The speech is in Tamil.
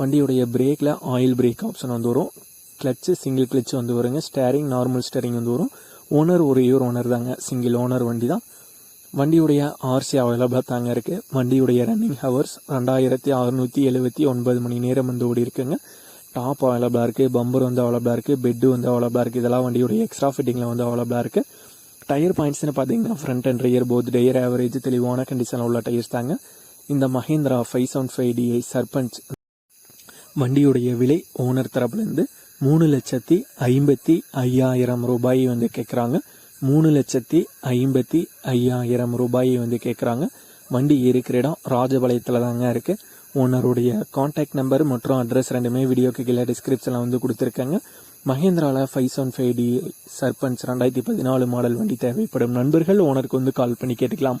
வண்டியுடைய பிரேக்கில் ஆயில் பிரேக் ஆப்ஷன் வந்து வரும். கிளச்சு சிங்கிள் கிளச் வந்து வருங்க. ஸ்டேரிங் நார்மல் ஸ்டேரிங் வந்து வரும். ஓனர் ஒரே ஒரு ஓனர் தாங்க. சிங்கிள் ஓனர் வண்டி தான். வண்டியுடைய ஆர்சி அவைலபிளாக தாங்க இருக்குது வண்டியுடைய ரன்னிங் ஹவர்ஸ் ரெண்டாயிரத்தி அறுநூற்றி எழுபத்தி ஒன்பது மணி நேரம் வந்து ஓடி இருக்குங்க. டாப் அவைலபிளாக இருக்குது பம்பர் வந்து அவைலபிளாக இருக்குது பெட்டு வந்து அவைலபிளாக இருக்குது இதெல்லாம் வண்டியுடைய எக்ஸ்ட்ரா ஃபிட்டிங்கில் வந்து அவைலபிளாக இருக்குது டயர் பாயிண்ட்ஸ்னு பார்த்தீங்கன்னா front and rear both tyre average தெளிவான கண்டிஷனில் உள்ள டயர்ஸ் தாங்க. இந்த Mahindra five seven five DI Sarpanch வண்டியுடைய விலை ஓனர் தரப்புலேருந்து மூணு லட்சத்தி ஐம்பத்தி ஐயாயிரம் ரூபாய் வந்து கேட்குறாங்க மூணு லட்சத்தி ஐம்பத்தி ஐயாயிரம் ரூபாய் வந்து கேட்குறாங்க வண்டி இருக்கிற இடம் ராஜபாளையத்தில் தாங்க இருக்குது ஓனருடைய காண்டாக்ட் நம்பர் மற்றும் அட்ரஸ் ரெண்டுமே வீடியோக்கு கீழே டிஸ்கிரிப்ஷனில் வந்து கொடுத்துருக்காங்க. மஹேந்திராவில் five seven five D Sarpanch ரெண்டாயிரத்தி பதினாலு மாடல் வண்டி தேவைப்படும். நண்பர்கள் ஓனருக்கு வந்து கால் பண்ணி கேட்டுக்கலாம்.